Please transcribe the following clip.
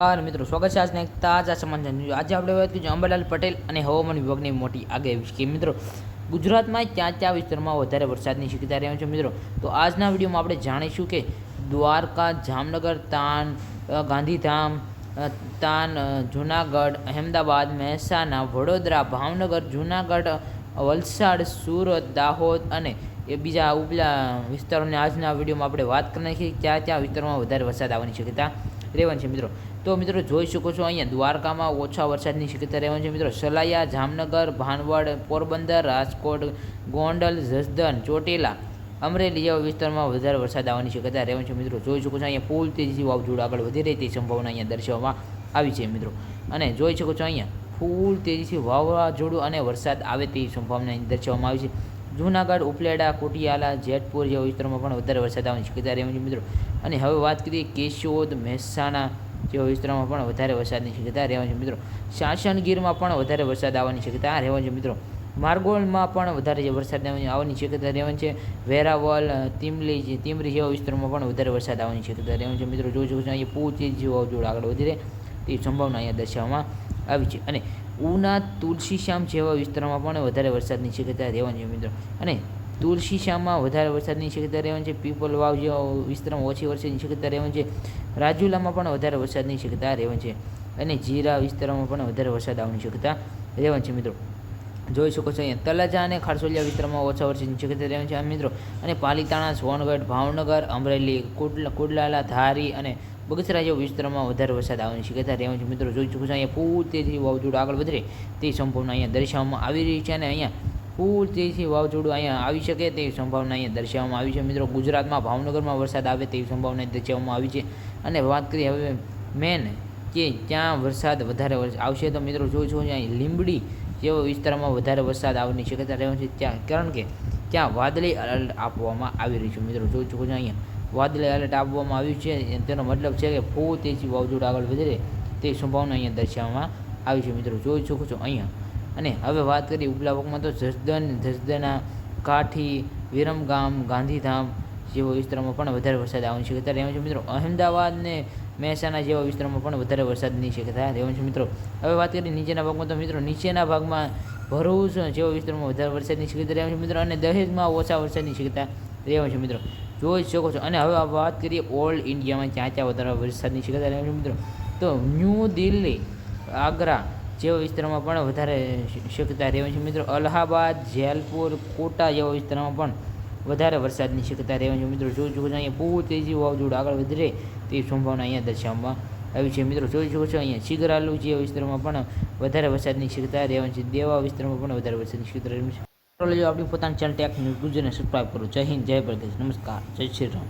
હા મિત્રો, સ્વાગત છે આજના એક તાજા સમાચાર આજે આપણે વાત કરીશું અંબાલાલ પટેલ અને હવામાન વિભાગની મોટી આગાહી કે મિત્રો, ગુજરાતમાં ક્યાં ક્યાં વિસ્તારમાં વધારે વરસાદની શક્યતા રહેવાની છે મિત્રો? તો આજના વિડીયોમાં આપણે જાણીશું કે દ્વારકા, જામનગર, તાન ગાંધીધામ તાન જુનાગઢ, અહેમદાબાદ, મહેસાણા, વડોદરા, ભાવનગર, જુનાગઢ, વલસાડ, સુરત, દાહોદ અને એ બીજા ઉપલા વિસ્તારોની આજના વિડીયોમાં આપણે વાત કરી નાખીએ કે ક્યાં ક્યાં વિસ્તારોમાં વધારે વરસાદ આવવાની શક્યતા રહેવાની છે મિત્રો. તો મિત્રો જોઈ શકો છો અહીંયા દ્વારકામાં ઓછા વરસાદની શક્યતા રહેવાની છે મિત્રો. સલાયા, જામનગર, ભાનવડ, પોરબંદર, રાજકોટ, ગોંડલ જસદન ચોટીલા, અમરેલી જેવા વિસ્તારમાં વધારે વરસાદ આવવાની શક્યતા રહેવાની છે મિત્રો. જોઈ શકો છો અહીંયા ફૂલ તેજી વાવઝોડું આગળ વધી રહી તે સંભાવના અહીંયા દર્શાવવામાં આવી છે મિત્રો. અને જોઈ શકો છો અહીંયા ફૂલ તેજીથી વાવાઝોડું અને વરસાદ આવે તેવી સંભાવના દર્શાવવામાં આવી છે. જૂનાગઢ, ઉપલેડા, કોટિયાલા, જેતપુર જેવા વિસ્તારોમાં પણ વધારે વરસાદ આવવાની શક્યતા રહેવાની મિત્રો. અને હવે વાત કરીએ કેશોદ, મહેસાણા જેવા વિસ્તારોમાં પણ વધારે વરસાદની શક્યતા રહેવાની છે મિત્રો. સાસણગીરમાં પણ વધારે વરસાદ આવવાની શક્યતા રહેવાની છે મિત્રો. માર્ગોલમાં પણ વધારે જે વરસાદ આવવાની શક્યતા રહેવાની છે. વેરાવલ તિમલી તિમરી જેવા વિસ્તારોમાં પણ વધારે વરસાદ આવવાની શક્યતા રહેવાની છે મિત્રો. જોઈ શકો છો અહીંયા પૂચી જેવા જોડ આગળ વધી રહે તે સંભાવના અહીંયા દર્શાવવામાં આવી છે. અને ઉના તુલસીશ્યામ જેવા વિસ્તારોમાં પણ વધારે વરસાદની શક્યતા રહેવાની છે મિત્રો. અને તુલસીશ્યામમાં વધારે વરસાદની શક્યતા રહેવાની છે, પીપલ વાવ જેવા વિસ્તારમાં ઓછી વરસાદની શક્યતા રહેવાની છે, રાજુલામાં પણ વધારે વરસાદની શક્યતા રહેવાની છે અને જીરા વિસ્તારોમાં પણ વધારે વરસાદ આવવાની શક્યતા રહેવાની છે મિત્રો. જોઈ શકો છો અહીંયા તલાજા અને ખારસોલિયા વિસ્તારમાં ઓછા વરસાદની શક્યતા રહેવાની છે મિત્રો. અને પાલિતાણા, સોનગઢ, ભાવનગર, અમરેલી કુડલા કુડલાલા, ધારી અને બગસરા જેવા વિસ્તારોમાં વધારે વરસાદ આવવાની શક્યતા રહેવાની છે મિત્રો જોઈ શકો છો, અહીંયા ફૂલ તેજી વાવઝોડું આગળ વધે તે સંભાવના અહીંયા દર્શાવવામાં આવી રહી છે અને અહીંયા ફૂલ તેજી વાવઝોડું અહીંયા આવી શકે તેવી સંભાવના અહીંયા દર્શાવવામાં આવી છે. મિત્રો, ગુજરાતમાં ભાવનગરમાં વરસાદ આવે તેવી સંભાવના દર્શાવવામાં આવી છે. અને વાત કરીએ હવે મેન કે ક્યાં વરસાદ વધારે વરસ- આવશે તો મિત્રો જોઈ શકો છો અહીં લીંબડી જેવા વિસ્તારમાં વધારે વરસાદ આવવાની શક્યતા રહેવાની છે. ત્યાં, કારણ કે ત્યાં વાદળી એલર્ટ આપવામાં આવી રહ્યું છે. મિત્રો, જોઈ શકો છો અહીંયા વાદળી એલર્ટ આપવામાં આવ્યું છે. તેનો મતલબ છે કે ફૂ તેજી વાવઝોડું આગળ વધે તે સંભાવના અહીંયા દર્શાવવામાં આવી છે. મિત્રો, જોઈ શકો છો અહીંયા. અને હવે વાત કરીએ ઉપલા ભાગમાં તો જસદન જસદના કાઠી, વિરમગામ, ગાંધીધામ જેવા વિસ્તારોમાં પણ વધારે વરસાદ આવવાની શક્યતા રહેવાની છે. મિત્રો અહેમદાબાદ ને મહેસાણા જેવા વિસ્તારોમાં પણ વધારે વરસાદની શક્યતા રહેવાની છે. મિત્રો, હવે વાત કરીએ નીચેના ભાગમાં તો મિત્રો, નીચેના ભાગમાં ભરૂચ જેવા વિસ્તારોમાં વધારે વરસાદની શક્યતા રહેવાની છે. મિત્રો, અને દહેજમાં ઓછા વરસાદની શક્યતા રહેવાની છે. મિત્રો જોઈ શકો છો. અને હવે વાત કરીએ ઓલ ઇન્ડિયામાં ક્યાં ક્યાં વધારે વરસાદની શક્યતા રહેવાની મિત્રો. તો ન્યૂ દિલ્હી, આગ્રા જેવા વિસ્તારોમાં પણ વધારે શક્યતા રહેવાની છે મિત્રો. અલ્હાબાદ, જેલપુર, કોટા જેવા વિસ્તારોમાં પણ વધારે વરસાદની શક્યતા રહેવાની છે મિત્રો. જોઈ શકો છો અહીંયા બહુ તેજી વાવાઝોડું આગળ વધી તેવી સંભાવના અહીંયા દર્શાવવામાં આવી છે મિત્રો. જોઈ શકો છો અહીંયા શિગરાલુ જેવા વિસ્તારોમાં પણ વધારે વરસાદની શક્યતા રહેવાની છે. દેવા વિસ્તારમાં પણ વધારે વરસાદની શક્યતા રહેવાની છે. આપણી પોતાની ચેનલ ટેક ન્યૂઝ ગુજરાતને સબસ્ક્રાઈબ કરો. જય હિન્દ, જય પ્રદેશ નમસ્કાર જય શ્રી રામ.